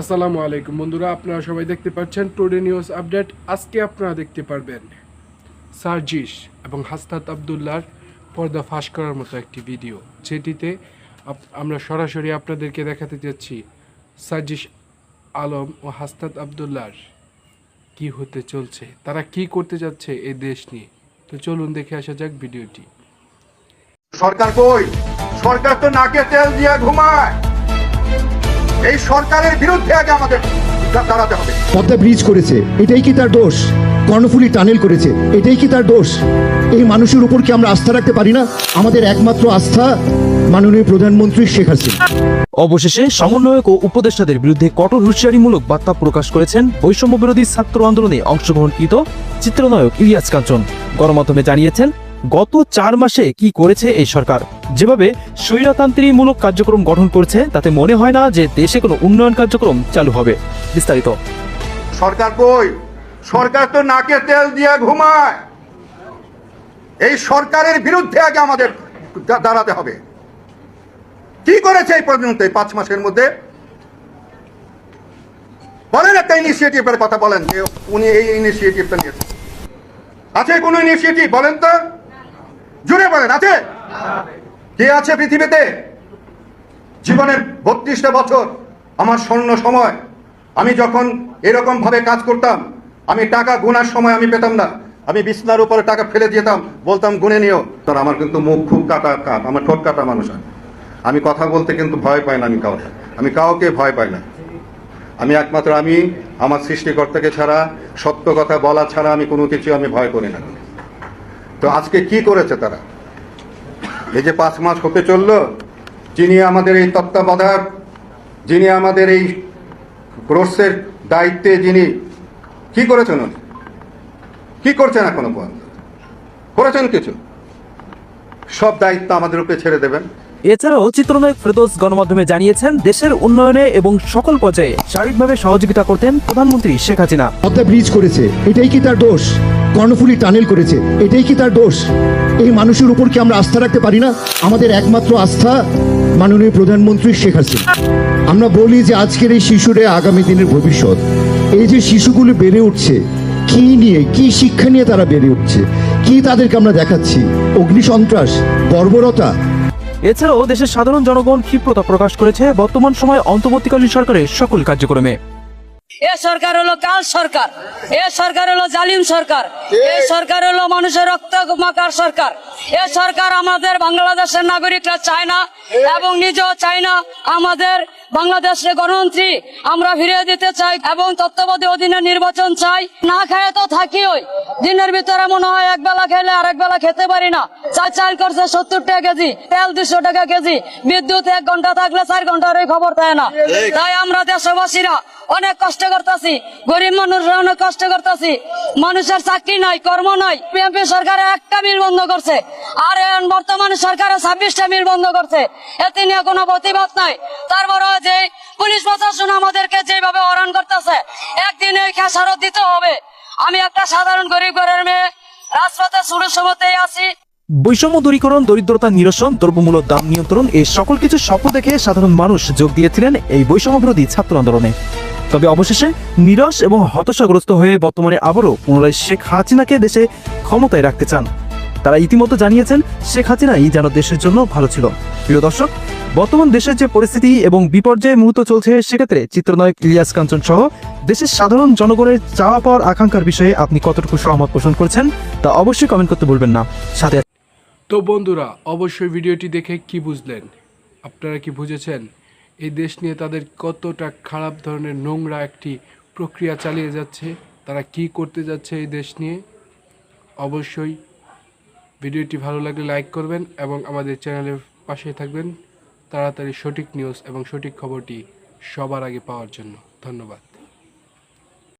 আসসালামু আলাইকুম বন্ধুরা, আপনারা সবাই দেখতে পাচ্ছেন টুডে নিউজ আপডেট আজকে আপনারা দেখতে পারবেন সার্জিস এবং হাসনাত আবদুল্লাহর পর্দা ফাঁস করার মতো একটি ভিডিও, যেটিতে আমরা সরাসরি আপনাদেরকে দেখাতে যাচ্ছি সার্জিস আলম ও হাসনাত আবদুল্লাহর কি হতে চলছে, তারা কি করতে যাচ্ছে এই দেশ নিয়ে। তো চলুন দেখে আসা যাক ভিডিওটি। সরকার কই? সরকার তো নাকে তেল দিয়ে ঘুমায়। এই সরকারের বিরুদ্ধে আগে আমাদের দাঁড়াতে হবে। পদ্মা ব্রিজ করেছে এটাই কি তার দোষ? কর্ণফুলী টানেল করেছে এটাই কি তার দোষ? এই মানুষের উপর কি আমরা আস্থা রাখতে পারি না? আমাদের একমাত্র আস্থা মাননীয় প্রধানমন্ত্রী শেখ হাসিনা। অবশেষে সমন্বয়ক ও উপদেষ্টাদের বিরুদ্ধে কঠোর হুঁশিয়ারিমূলক বার্তা প্রকাশ করেছেন বৈষম্য বিরোধী ছাত্র আন্দোলনে অংশগ্রহণকৃত চিত্রনায়ক ইলিয়াস কাঞ্চন। গণমাধ্যমে জানিয়েছেন গত চার মাসে কি করেছে এই সরকার? যেভাবে স্বৈরতান্ত্রিকমূলক কার্যক্রম গঠন করেছে, তাতে মনে হয় না যে দেশে কোনো উন্নয়ন কার্যক্রম চালু হবে। বিস্তারিত। সরকার কই? সরকার তো নাকে তেল দিয়ে ঘুমায়। এই সরকারের বিরুদ্ধে আগে আমাদের দাঁড়াতে হবে। কি করেছে এই পর্যন্ত এই পাঁচ মাসের মধ্যে? বলেন একটা ইনিশিয়েটিভের কথা বলেন যে উনি এই ইনিশিয়েটিভটা নিয়েছেন। আছে কোনো ইনিশিয়েটিভ বলেন তো? জুড়ে বলেন, আছে? কে আছে পৃথিবীতে? জীবনের বত্রিশটা বছর, আমার স্বর্ণ সময়। আমি যখন এরকম ভাবে কাজ করতাম, আমি টাকা গোনার সময় আমি পেতাম না। আমি বিছনার উপরে টাকা ফেলে দিতাম বলতাম, গুনে নিও। তার আমার কিন্তু মুখ খুব কাটা কাট আমার ঠোঁট কাটা মানুষ। আমি কথা বলতে কিন্তু ভয় পাই না আমি কাউকে। আমি কাউকে ভয় পাই না। আমি একমাত্র আমি, আমার সৃষ্টিকর্তাকে ছাড়া, সত্য কথা বলা ছাড়া আমি কোনো কিছু আমি ভয় করি না। তো আজকে কি করেছে তারা? এই যে পাঁচ মাস হতে চলল, যিনি আমাদের এই তত্ত্বাবধায়ক, যিনি আমাদের এই ক্রোর্সের দায়িত্বে যিনি, কি করেছেন উনি? কি করছেন এখনও পর্যন্ত? করেছেন কিছু? সব দায়িত্ব আমাদের উপরে ছেড়ে দেবেন। এছাড়াও চিত্রনায়ক ফেরদৌস গণমাধ্যমে জানিয়েছেন, দেশের উন্নয়নে এবং সকল পর্যায়ে শারীরিকভাবে সহযোগিতা করতেন প্রধানমন্ত্রী শেখ হাসিনা। পদ্মা ব্রিজ করেছে, এটাই কি তার দোষ? কর্ণফুলী টানেল করেছে, এটাই কি তার দোষ? এই মানুষের উপর কি আমরা আস্থা রাখতে পারি না? আমাদের একমাত্র আস্থা মাননীয় প্রধানমন্ত্রী শেখ হাসিনা। আমরা বলি যে আজকের এই শিশুরা আগামী দিনের ভবিষ্যৎ। এই যে শিশুগুলো বেড়ে উঠছে, কি নিয়ে, কি শিক্ষা নিয়ে তারা বেড়ে উঠছে? কি তাদেরকে আমরা দেখাচ্ছি? অগ্নিসন্ত্রাস, বর্বরতা এছাড়াও দেশের সাধারণ জনগণ ক্ষিপ্রতা প্রকাশ করেছে বর্তমান সময় অন্তর্বর্তীকালীন সরকারের সকল কার্যক্রমে। এ সরকার হলো কাল সরকার এ সরকার হলো জালিম সরকার এ সরকার হলো মানুষের রক্ত মাকার সরকার এ সরকার আমাদের বাংলাদেশের নাগরিকরা চায় না এবং নিজেও চায় না আমাদের বাংলাদেশের গণতন্ত্রী আমরা ফিরিয়ে দিতে চাই এবং তত্ত্বাবধায়ক অধীনে নির্বাচন চাই। না খায় তো থাকি ওই দিনের ভিতরে মনে হয় এক বেলা খেলে আরেক বেলা খেতে পারি না। চাল চাল করছে সত্তর টাকা কেজি তেল দুশো টাকা কেজি বিদ্যুৎ এক ঘণ্টা থাকলে চার ঘণ্টার ওই খবর দেয় না। তাই আমরা দেশবাসীরা অনেক কষ্ট করতেছি। গরিব মানুষরা অনেক কষ্ট করতেছি। মানুষের চাকরি নাই, কর্ম নাই। বিএনপি সরকার একটা মিল বন্ধ করছে। আর বর্তমানে সরকার ছাব্বিশটা মিল বন্ধ করছে। এতে নিয়ে কোনো প্রতিবাদ নাই। তারপরে যে পুলিশ প্রশাসন আমাদেরকে যেভাবে হরান করতেছে, একদিন এই খেসারত দিতে হবে। আমি একটা সাধারণ গরিব ঘরের মেয়ে, রাজপথে শুরু সময়তেই আছি। বৈষম্য দূরীকরণ, দরিদ্রতা নিরসন দ্রব্যমূল্য দাম নিয়ন্ত্রণ, এই সকল কিছু স্বপ্ন দেখে সাধারণ মানুষ যোগ দিয়েছিলেন এই বৈষম্য বিরোধী ছাত্র আন্দোলনে। তবে অবশেষে নিরস এবং হতাশাগ্রস্ত হয়ে বর্তমানে আবারও পুনরায় শেখ হাসিনাকে দেশে ক্ষমতায় রাখতে চান। তারা ইতিমধ্যে জানিয়েছেন, শেখ হাসিনাই যেন দেশের জন্য ভালো ছিল। প্রিয় দর্শক, বর্তমান দেশের যে পরিস্থিতি এবং বিপর্যয়ের মুহূর্ত চলছে, সেক্ষেত্রে চিত্রনায়ক ইলিয়াস কাঞ্চন সহ দেশের সাধারণ জনগণের চাওয়া পাওয়ার আকাঙ্ক্ষার বিষয়ে আপনি কতটুকু সহমত পোষণ করছেন, তা অবশ্যই কমেন্ট করতে ভুলবেন না। সাথে তো বন্ধুরা, অবশ্যই ভিডিওটি দেখে কি বুঝলেন? আপনারা কি বুঝেছেন? এই দেশ নিয়ে তাদের কতটা খারাপ ধরনের নোংরা একটি প্রক্রিয়া চালিয়ে যাচ্ছে, তারা কি করতে যাচ্ছে এই দেশ নিয়ে? অবশ্যই ভিডিওটি ভালো লাগলে লাইক করবেন এবং আমাদের চ্যানেলের পাশে থাকবেন। তাড়াতাড়ি সঠিক নিউজ এবং সঠিক খবরটি সবার আগে পাওয়ার জন্য ধন্যবাদ।